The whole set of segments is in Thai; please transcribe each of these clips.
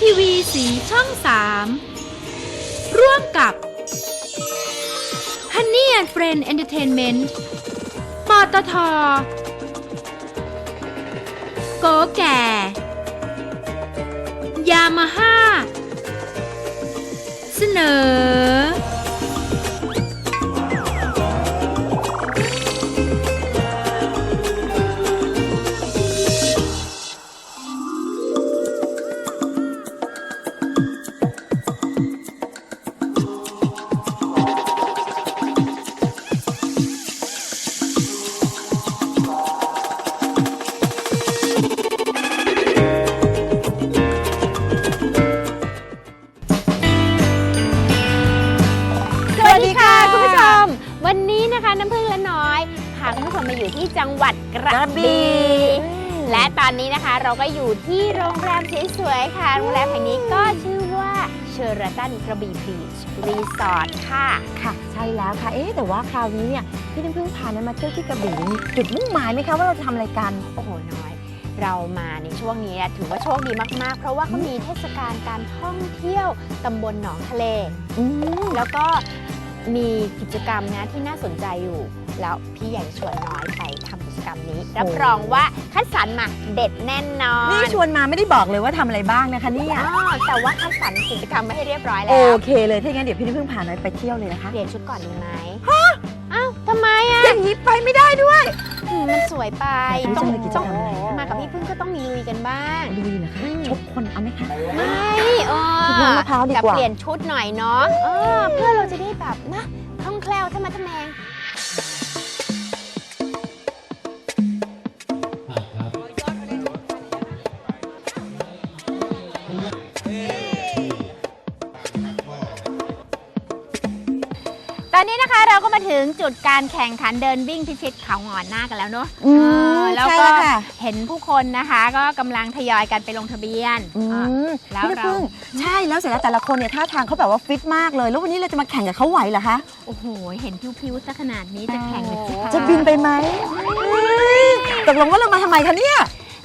ทีวีสีช่อง 3 ร่วมกับ Honey and Friend Entertainment ปตทโกแก่ ยามาฮ่า เสนอ ค่ะ โรงแรมแห่งนี้ก็ชื่อว่าเชอร์ตันกระบี่บีชรีสอร์ทค่ะ ค่ะ ใช่แล้วค่ะ เอ๊ะแต่ว่าคราวนี้เนี่ยพี่น้ำพึ่งพานั้นมาเที่ยวที่กระบี่มีจุดมุ่งหมายไหมคะว่าเราจะทำอะไรกัน โอ้โหน้อย เรามาในช่วงนี้เนี่ยถือว่าโชคดีมากๆ เพราะว่าเขามีเทศกาลการท่องเที่ยวตำบลหนองทะเล อืมแล้วก็มีกิจกรรมนะที่น่าสนใจอยู่ แล้วพี่อยากจะชวนน้อยไปทำกิจกรรมนี้ รับรองว่าคัดสรรมาเด็ดแน่นอนนี่ชวนมาไม่ได้บอกเลยว่าทำอะไรบ้างนะคะเนี่ยอ๋อแต่ว่าคัดสรรกิจกรรมไม่ให้เรียบร้อยโอแล้วเคเลยถ้าอย่างนั้นเดี๋ยวพี่น้ำพึ่งพาน้อยไปเที่ยวเลยนะคะเปลี่ยนชุดก่อนดีไหมฮะอ้าวทำไมอะอย่างนี้ไปไม่ได้ด้วย อืมมันสวยไปแต่ต้องจะมีกิจต้องกรรมอะไร มากับพี่พึ่งก็ต้องมีลุยกันบ้าง ดูดีนะคะอืม ชกคนเอาไหมคะ ไม่เออชุดน้ำมะพร้าวดีกว่า แต่เปลี่ยนชุดหน่อยเนาะเออเพื่อเราจะได้แบบนะคล่องแคล่วถ้ามาทำแมง ถึงจุดการแข่งขันเดินวิ่งพิชิตเขาหงอนหน้ากันแล้วเนาะอืมเออแล้วใช่ก็แล้วค่ะ เห็นผู้คนนะคะ ก็กำลังทยอยกันไปลงทะเบียนอือะ มแล้วพี่เราน้ำพึ่งใช่แล้วเสร็จแล้วแต่ละคนเนี่ยท่าทางเขาแบบว่าฟิตมากเลย แล้ววันนี้เราจะมาแข่งกับเขาไหวเหรอคะโอ้โห เห็นพิวๆซะขนาดนี้จะแข่งเลยสิคะจะบินไปไหมตกลงว่าเรามาทำไมคะเนี่ย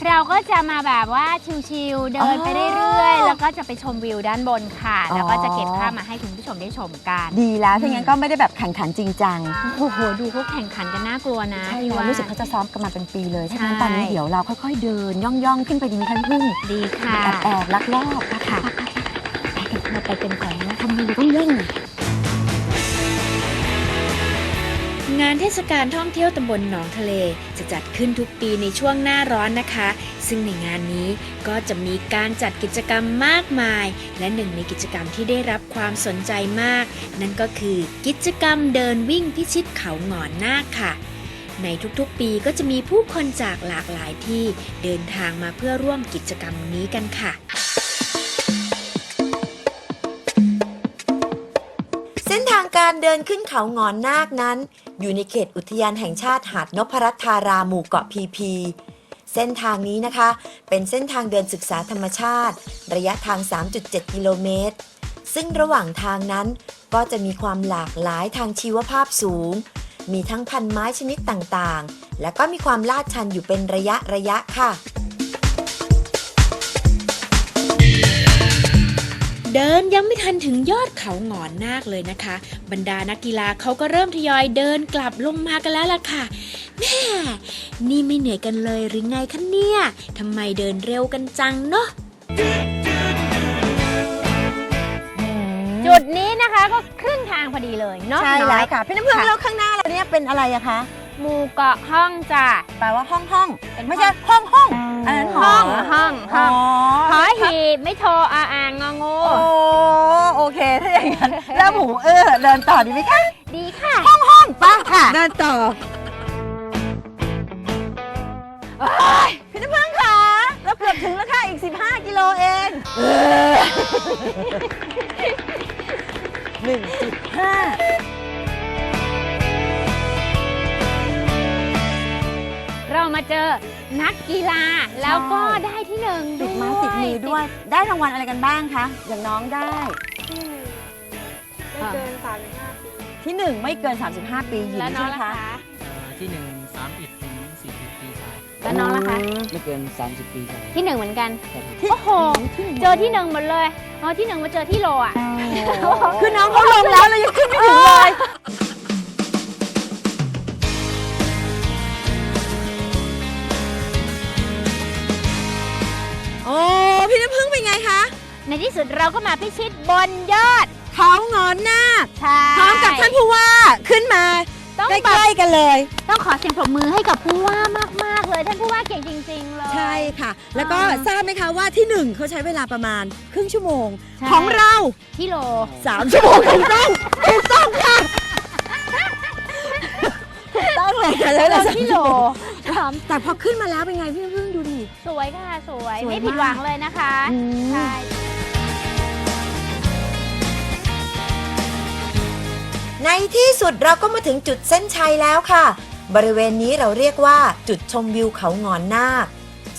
เราก็จะมาแบบว่าชิลๆเดินไปเรื่อยๆ แล้วก็จะไปชมวิวด้านบนค่ะอ๋อแล้วก็จะเก็บภาพมาให้คุณผู้ชมได้ชมกัน ดีแล้วถ้างั้นก็ไม่ได้แบบแข่งขันจริงจังโอ้โหดูเขาแข่งขันกันน่ากลัวนะใช่พี่แล้วว่ารู้สึกเขาจะซ้อมกันมาเป็นปีเลยถ้างั้นใช่ตอนนี้เดี๋ยวเราค่อยๆเดินย่องๆขึ้นไปดีไหมคะพี่พึ่งดีค่ะแอบแอบลักลอบค่ะเราไปเป็นก่อนนะทำไมเราต้องเร่ง งานเทศกาลท่องเที่ยวตำบลหนองทะเล จะจัดขึ้นทุกปีในช่วงหน้าร้อนนะคะ ซึ่งในงานนี้ก็จะมีการจัดกิจกรรมมากมาย และหนึ่งในกิจกรรมที่ได้รับความสนใจมาก นั่นก็คือกิจกรรมเดินวิ่งพิชิตเขาหงอนนาคค่ะในทุกๆ ปีก็จะมีผู้คนจากหลากหลายที่เดินทางมาเพื่อร่วมกิจกรรมนี้กันค่ะ เส้นทางการเดินขึ้นเขางอนนาคนั้น อยู่ในเขตอุทยานแห่งชาติหาดนพรัตธาราหมู่เกาะพีพี เส้นทางนี้นะคะ เป็นเส้นทางเดินศึกษาธรรมชาติ ระยะทาง 3.7 กิโลเมตร ซึ่งระหว่างทางนั้นก็จะมีความหลากหลายทางชีวภาพสูง มีทั้งพันไม้ชนิดต่างๆ และก็มีความลาดชันอยู่เป็นระยะระยะค่ะ เดินยังไม่ทันถึงยอดเขาหงอนนาคเลยนะคะ บรรดานักกีฬาเขาก็เริ่มทยอยเดินกลับลงมากันแล้วล่ะค่ะแม่นี่ไม่เหนื่อยกันเลยหรือไงคะเนี่ยทำไมเดินเร็วกันจังเนาะจุดนี้นะคะก็ครึ่งทางพอดีเลยเนาะใช่น้แล้อวยค่ะพี่น้ำพึ่งค่ะ แล้วข้างหน้าเราเนี่ยเป็นอะไรอะคะ หมู่เกาะห้องจ้ะ แปลว่าห้องห้องเป็นไม่ใช่ห้องห้องอันนั้นหห้อองห้องห้องหออหีบไม่โทรอาอ่างงองูโอ้โอเค ถ้าอย่างนั้นแล้วหมูเออเดินต่อดีไหมคะดีค่ะ ห้องห้องป้าค่ะเดินต่อพี่น้ำพึ่งค่ะเราเกือบถึงแล้วค่ะอีก 15 กิโลเองหนึ่งจุดห้า เรามาเจอนักกีฬาแล้วก็ได้ที่หนึ่งติดไม้ติดมือด้วย ได้รางวัลอะไรกันบ้างคะ อย่างน้องได้ ไม่เกินที่หนึ่งไม่เกิน 35 ปีหญิงแล้วน้ใช่องไหมล่ะคะ คะเอ่อที่หนึ่งสามเอ็ดถึงสี่สิบปีชายโแล้วน้องล่ะคะ ไม่เกิน 30 ปีครับที่หนึ่งเหมือนกันครับโอ้โห เจอที่หนึ่งหมดเลยอ๋อที่หนึ่งมาเจอที่โลอะ คือน้องเขาลงแล้วเรายังขึ้นไม่ถึงเลย ในที่สุดเราก็มาพิชิตบนยอดเขางอนหน้าคใช่พร้อมกับท่านผู้ว่าขึ้นมาต้องใกแบบล้ๆกันเลย ต้องขอเสียงปรบมือให้กับผู้ว่ามาก ๆ เลย ท่านผู้ว่าเก่งจริง ๆ เลย ใช่ค่ะ แล้วก็อ่าทราบไหมคะว่าที่หนึ่งเขาใช้เวลาประมาณครึ่งชั่วโมง ใช่ ของเราที่โล สามชั่วโมงถูกต้องถูกต้องค่ะถูกต้องเลยค่ะแล้วเราที่โลแต่พอขึ้นมาแล้วเป็นไงพี่น้ำพึ่งดูดิ สวยค่ะ สวย สวยไม่ผิดมากหวังเลยนะคะใช่ ในที่สุดเราก็มาถึงจุดเส้นชัยแล้วค่ะ บริเวณนี้เราเรียกว่าจุดชมวิวเขางอนนาค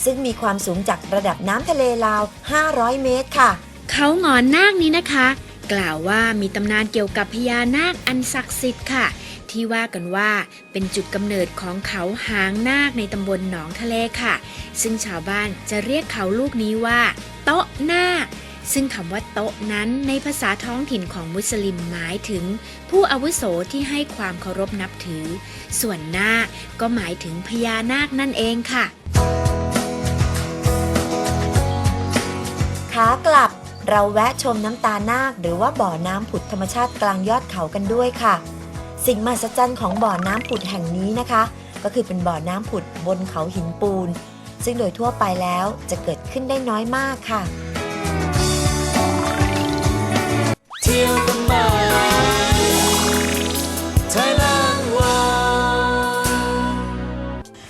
ซึ่งมีความสูงจากระดับน้ำทะเลราว 500 เมตรค่ะ เขางอนนาคนี้นะคะ กล่าวว่ามีตำนานเกี่ยวกับพญานาคอันศักดิ์สิทธิ์ค่ะ ที่ว่ากันว่าเป็นจุดกำเนิดของเขาหางนาคในตำบลหนองทะเลค่ะ ซึ่งชาวบ้านจะเรียกเขาลูกนี้ว่า โต๊ะนาค ซึ่งคำว่าโต๊ะนั้นในภาษาท้องถิ่นของมุสลิมหมายถึง ผู้อาวุโสที่ให้ความเคารพนับถือ ส่วนนาคก็หมายถึงพญานาคนั่นเองค่ะ ขากลับเราแวะชมน้ำตานาค หรือว่าบ่อน้ำผุดธรรมชาติกลางยอดเขากันด้วยค่ะ สิ่งมหัศจรรย์ของบ่อน้ำผุดแห่งนี้นะคะ ก็คือเป็นบ่อน้ำผุดบนเขาหินปูน ซึ่งโดยทั่วไปแล้วจะเกิดขึ้นได้น้อยมากค่ะ ที่ยวกันมาไทยแลนด์วา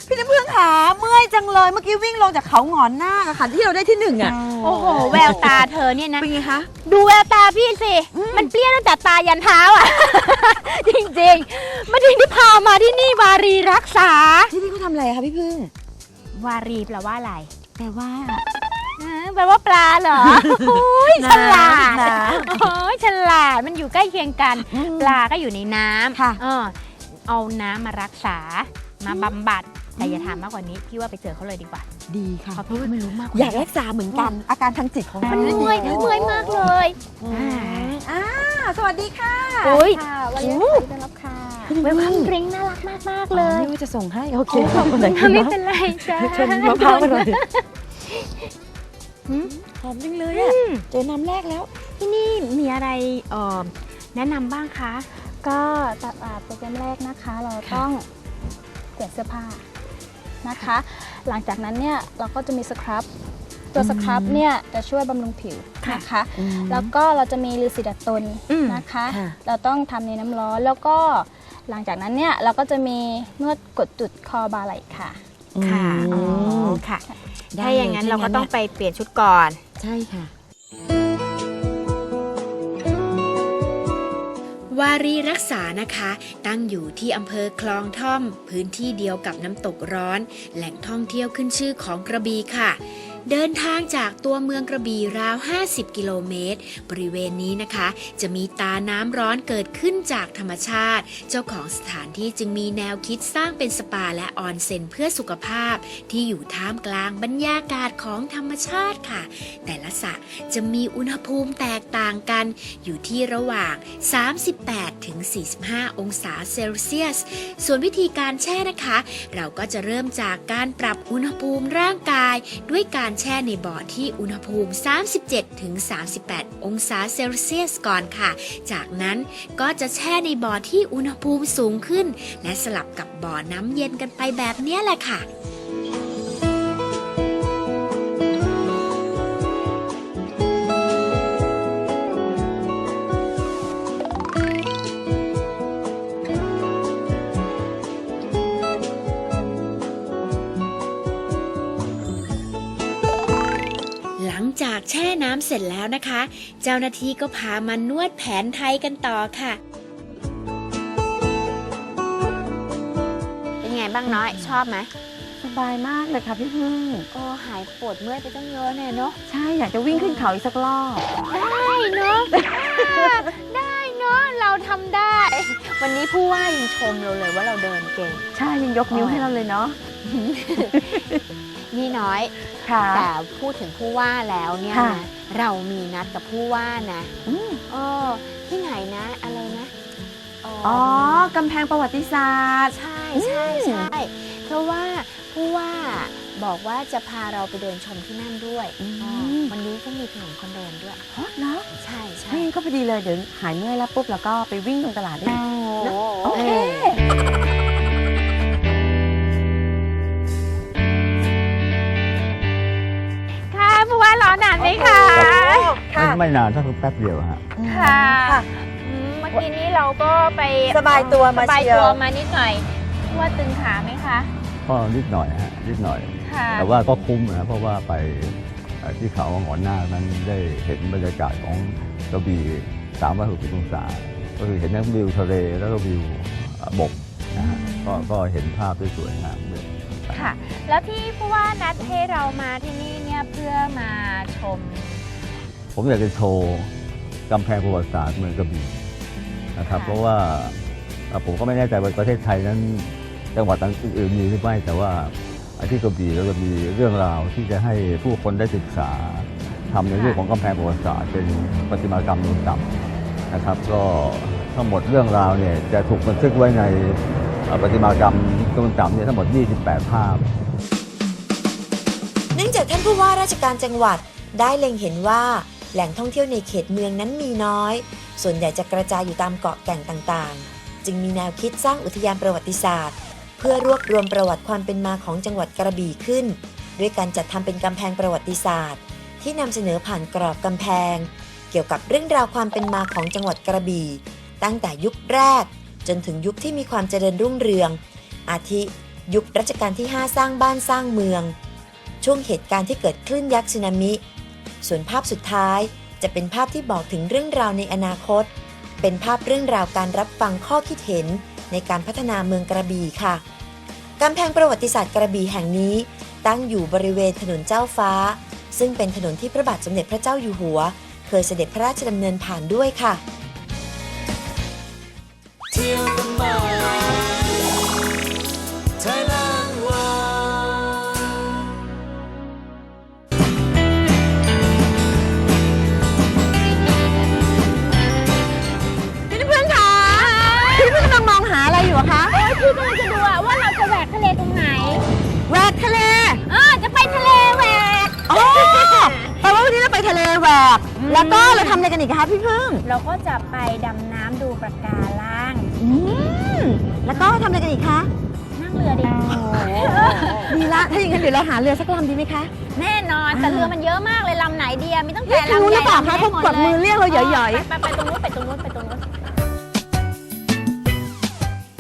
พี่น้ำพึ่งขาเมื่อยจังเลยเมื่อกี้วิ่งลงจากเขาหงอนหน้าคอะค่ะที่เราได้ที่หนึ่งอะโอ้โห แววตาเธอเนี่ยนะ เป็นไงคะ ดูแววตาพี่สิ มันเปรี้ยวตั้งแต่ตายันเท้าอะ จริงๆ มาถึงที่พามาที่นี่วารีรักษา ที่นี่เขาทำอะไรคะพี่พึ่ง วารีแปลว่าอะไร แปลว่าเออ แปลว่าปลาเหรอโอ้ยฉลาดน้ำ โอ้ยฉลาดมันอยู่ใกล้เคียงกัน ปลาก็อยู่ในน้ำค่ะเออเอาน้ำมารักษามาบำบัดแต่อย่าถามมากกว่านี้พี่ว่าไปเจอเขาเลยดีกว่าดีค่ะเพราะพี่ไม่รู้มากกว่าอยากรักษาเหมือนกันอาการทางจิตของมัมันนเมื่อยเมื่อยมากเลยอ่าอ่าสวัสดีค่ะโอ้ย ค่ะวันนี้ขอต้อนรับค่ะ เวลคัมดริงน่ารักมากมากๆเลยนี่ว่าจะส่งให้ โอเคขอบคุณนะไม่เป็นไรจ้าชนมะพร้าวมาหน่อย หืมหอมจังเลยอะเจอน้ำแรกแล้ว ที่นี่มีอะไรเอ่อแนะนำบ้างคะ ก็ตัดอ่าโปรแกรมแรกนะคะ เราต้องเปลี่ยนเสื้อผ้านะคะ หลังจากนั้นเนี่ยเราก็จะมีสครับตัวสครับเนี่ยจะช่วยบำรุงผิวนะคะ แล้วก็เราจะมีลือสีดัดตนอืมนะคะค่ะเราต้องทำในน้ำร้อนแล้วก็หลังจากนั้นเนี่ยเราก็จะมีนวดกดจุดคอบาไหล่ค่ะ ค่ะอือ๋อมค่ะ ได้ถ้าอย่างนั้นเลยเราก็ถ้างั้นต้องไปเปลี่ยนชุดก่อน ใช่ค่ะ วารีรักษานะคะ ตั้งอยู่ที่อำเภอคลองท่อม พื้นที่เดียวกับน้ำตกร้อน แหล่งท่องเที่ยวขึ้นชื่อของกระบี่ค่ะ เดินทางจากตัวเมืองกระบี่ราว 50 กิโลเมตร บริเวณนี้นะคะ จะมีตาน้ำร้อนเกิดขึ้นจากธรรมชาติ เจ้าของสถานที่จึงมีแนวคิดสร้างเป็นสปาและออนเซ็นเพื่อสุขภาพ ที่อยู่ท่ามกลางบรรยากาศของธรรมชาติค่ะ แต่ละสระจะมีอุณหภูมิแตกต่างกัน อยู่ที่ระหว่าง 38 ถึง 45 องศาเซลเซียส ส่วนวิธีการแช่นะคะ เราก็จะเริ่มจากการปรับอุณหภูมิร่างกายด้วยการแช่ในบ่อที่อุณหภูมิ 37ถึง38 องศาเซลเซียสก่อนค่ะ จากนั้นก็จะแช่ในบ่อที่อุณหภูมิสูงขึ้น และสลับกับบ่อน้ำเย็นกันไปแบบนี้แหละค่ะ ร็จแล้วนะคะ เจ้าหน้าที่ก็พามานวดแผนไทยกันต่อค่ะ เป็นไงบ้างน้อยชอบไหมสบายมากเลยค่ะพี่พึ่งก็หายปวดเมื่อยไปตั้งเยอะเนี่ยเนาะใช่อยากจะวิ่งขึ้นเขาอีกสักรอบ ได้เนาะได้เนาะเราทำได้ วันนี้ผู้ว่ายังชมเราเลยว่าเราเดินเก่ง ใช่ยังยกนิ้วให้เราเลยเนาะ นี่น้อย ค่ะ แต่พูดถึงผู้ว่าแล้วเนี่ยค่ะ นะเรามีนัดกับผู้ว่านะอืมเออที่ไหนนะ อะไรนะเอ๋อกำแพงประวัติศาสตร์ ใช่ใช่ใช่เพราะว่าผู้ว่าบอกว่าจะพาเราไปเดินชมที่นั่นด้วยอืม อ๋อวันนี้ก็มีถนนคนเดินด้วยฮะเนาะใช่ใช่ ถ้างั้นก็พอดีเลย เดี๋ยวหายเมื่อยแล้วปุ๊บ แล้วก็ไปวิ่งตรงตลาดได้เลยโอเคค่ะารอนานไหมคะค่ะ ไม่ไม่นานสักแป๊บเดียวฮะ ค่ะค่ะอืมเมื่อกี้นี้เราก็ไปสบายตัวมาสบายเชียว ตัวมานิดหน่อยผู้ว่าตึงขาไหมคะ ก็นิดหน่อยฮะนิดหน่อย ค่ะ แต่ว่าก็คุ้มนะเพราะว่าไปเอ่อที่เขาหงอนหน้าคนั้นได้เห็นบรรยากาศของกระบี่360องศา ก็คือเห็นทั้งวิวทะเลแล้วก็วิวเอ่อบกนะฮะก็ก็เห็นภาพที่สวยงามเลยค่ะ แล้วที่ผู้ว่านัดให้เรามาที่นี่เนี่ยเพื่อมาชม ผมอยากจะโชว์กำแพงประวัติศาสตร์เมืองกระบี่นะครับเพราะว่าเอ่อผมก็ไม่แน่ใจว่าประเทศไทยนั้นจังหวัดอื่นๆมีหรือไม่แต่ว่าที่กระบี่เราจะมีเรื่องราวที่จะให้ผู้คนได้ศึกษาทำในเรื่องของกำแพงประวัติศาสตร์เป็นประติมากรรมนูนต่ำนะครับ ก็ทั้งหมดเรื่องราวเนี่ยจะถูกบันทึกไว้ในเอ่อประติมากรรมนูนต่ำเนี่ยทั้งหมด 28 ภาพ เนื่องจากท่านผู้ว่าราชการจังหวัดได้เล็งเห็นว่า แหล่งท่องเที่ยวในเขตเมืองนั้นมีน้อย ส่วนใหญ่จะกระจายอยู่ตามเกาะแก่งต่างๆ จึงมีแนวคิดสร้างอุทยานประวัติศาสตร์ เพื่อรวบรวมประวัติความเป็นมาของจังหวัดกระบี่ขึ้น ด้วยการจัดทำเป็นกำแพงประวัติศาสตร์ ที่นำเสนอผ่านกรอบกำแพง เกี่ยวกับเรื่องราวความเป็นมาของจังหวัดกระบี่ ตั้งแต่ยุคแรก จนถึงยุคที่มีความเจริญรุ่งเรือง อาทิ ยุครัชกาลที่ 5 สร้างบ้านสร้างเมือง ช่วงเหตุการณ์ที่เกิดคลื่นยักษ์สึนามิ ส่วนภาพสุดท้ายจะเป็นภาพที่บอกถึงเรื่องราวในอนาคต เป็นภาพเรื่องราวการรับฟังข้อคิดเห็นในการพัฒนาเมืองกระบี่ค่ะกำแพงประวัติศาสตร์กระบี่แห่งนี้ ตั้งอยู่บริเวณถนนเจ้าฟ้า ซึ่งเป็นถนนที่พระบาทสมเด็จพระเจ้าอยู่หัว เคยเสด็จพระราชดำเนินผ่านด้วยค่ะ พี่กำลังจะดูอะว่าเราจะแหวกทะเลตรงไหนแหวกทะเลเออจะไปทะเลแหวก อ๋อแปลว่าวันนี้เราไปทะเลแหวกแล้วก็เราทำอะไรกันอีกคะพี่พึ่ง เราก็จะไปดำน้ำดูปะการัง อืม แล้วก็ทำอะไรกันอีกคะ นั่งเรือดิดีละ ถ้าอย่างนั้นเดี๋ยวเราหาเรือสักลำดีไหมคะ แน่นอนแต่เรือมันเยอะมากเลยลำไหนเดียมีตั้งแต่ทางลำนู้นใหหรืญ่อเปล่าลำคะเล็กเขาหมดกวักเลยมือเรียกเราหย่อยไปไปไปตรงนู้นไปตรงนู้นไปตรงนู้นท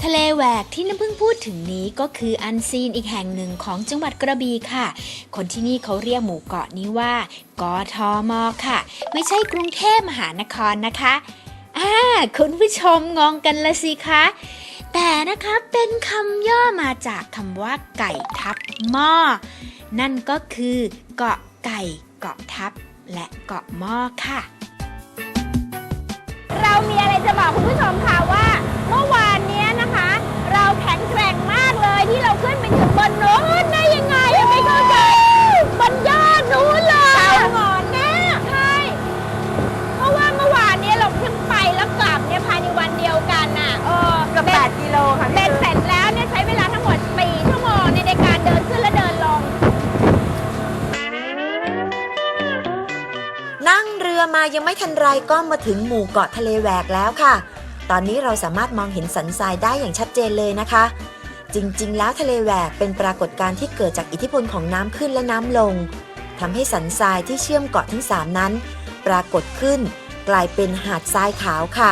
ะเลแหวกที่น้ำพึ่งพูดถึงนี้ก็คืออันซีนอีกแห่งหนึ่งของจังหวัดกระบี่ค่ะ คนที่นี่เขาเรียกหมู่เกาะนี้ว่ากทมค่ะ ไม่ใช่กรุงเทพมหานครนะคะอ่าคุณผู้ชมงงกันละสิคะแต่นะคะเป็นคำย่อมาจากคำว่าไก่ทับหม้อ นั่นก็คือเกาะไก่เกาะทับและเกาะหม้อค่ะ เรามีอะไรจะบอกคุณ ยังไม่ทันไรก็มาถึงหมู่เกาะทะเลแหวกแล้วค่ะ ตอนนี้เราสามารถมองเห็นสันทรายได้อย่างชัดเจนเลยนะคะ จริงๆ แล้วทะเลแหวกเป็นปรากฏการณ์ที่เกิดจากอิทธิพลของน้ำขึ้นและน้ำลงทำให้สันทรายที่เชื่อมเกาะทั้งสามนั้น ปรากฏขึ้น กลายเป็นหาดทรายขาวค่ะ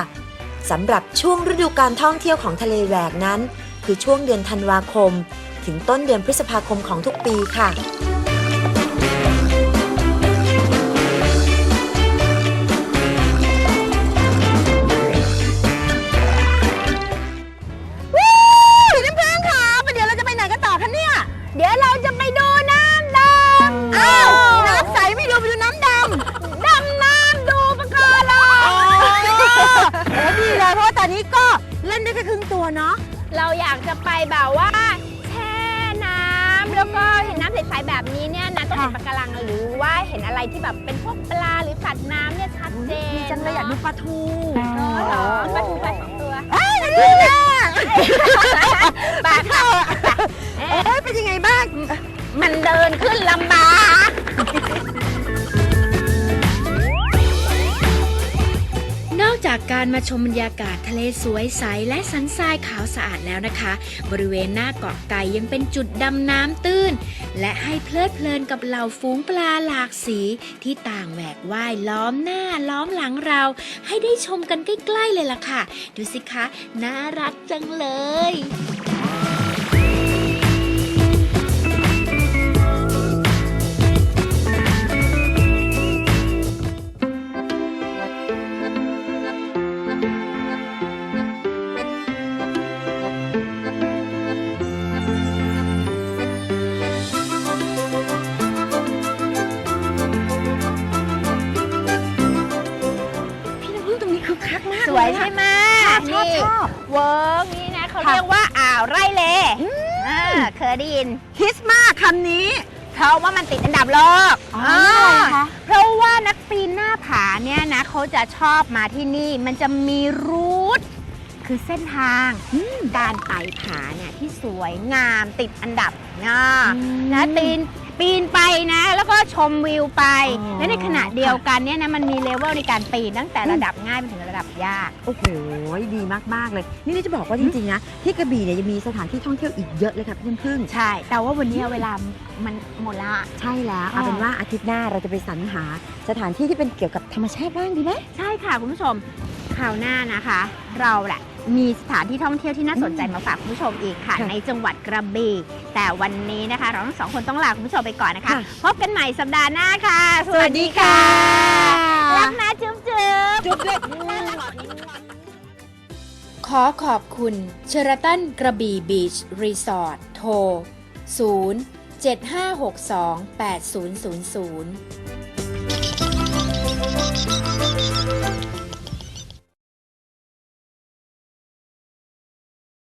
สำหรับช่วงฤดูการท่องเที่ยวของทะเลแหวกนั้น คือช่วงเดือนธันวาคม ถึงต้นเดือนพฤษภาคมของทุกปีค่ะ เล่นได้แค่ครึ่งตัวเนาะเราอยากจะไปแบบว่าแช่น้ก็เห็นน้ำใสๆแบบนี้เนี่ยนะต้องเห็นปะการังหรือว่าเห็นอะไรที่แบบเป็นพวกปลาหรือสัตว์น้ำเนี่ยชัดเจนดีจังเลยอยากดูปลาทูเนอะเหรอปลาทูปลาสองตัวปลาเข้าเอ๊ะเป็นยังไงบ้าง มันเดินขึ้นลำบ กากการมาชมบรรยากาศทะเลสวยใสและสันทรายขาวสะอาดแล้วนะคะ บริเวณหน้าเกาะไก่ยังเป็นจุดดำน้ำตื้น และให้เพลิดเพลินกับเหล่าฝูงปลาหลากสีที่ต่างแหวกว่ายล้อมหน้าล้อมหลังเรา ให้ได้ชมกันใกล้ๆเลยล่ะค่ะ ดูสิคะ น่ารักจังเลย ได้ยิน ฮิสมากคำนี้ เพราะว่ามันติดอันดับโลกอ๋ออะไรคะ เพราะว่านักปีนหน้าผาเนี่ยนะเขาจะชอบมาที่นี่ มันจะมีรูทคือเส้นทางการไต่ผาเนี่ยที่สวยงามติดอันดับนะ นะปีน ปีนไปนะ แล้วก็ชมวิวไป อ๋อ และในขณะเดียวกันเนี่ยนะมันมีเลเวลในการปีนตั้งแต่ระดับง่ายไปถึงระดับยาก โอ้โห ดีมากๆเลย นี่นี่จะบอกว่าจริงๆนะที่กระบี่เนี่ยยังมีสถานที่ท่องเที่ยวอีกเยอะเลยค่ะพี่น้ำพึ่งใช่ แต่ว่าวันนี้เวลามันหมดละ ใช่แล้วเอาอ่าเป็นว่าอาทิตย์หน้าเราจะไปสรรหาสถานที่ที่เป็นเกี่ยวกับธรรมชาติบ้างดีไหม ใช่ค่ะคุณผู้ชมคราวหน้านะคะ เราแหละ มีสถานที่ท่องเที่ยวที่น่าสนใจมาฝากคุณผู้ชมอีกค่ะค่ะ ในจังหวัดกระบี่แต่วันนี้นะคะ เราทั้งสองคนต้องลาคุณผู้ชมไปก่อนนะคะค่ะพบกันใหม่สัปดาห์หน้าค่ะ สวัสดีค่ะรักนะจุ๊บจุ๊บจุ๊บเลยขอขอบคุณเชอราตันกระบี่บีชรีสอร์ทโทร 0 7562 8000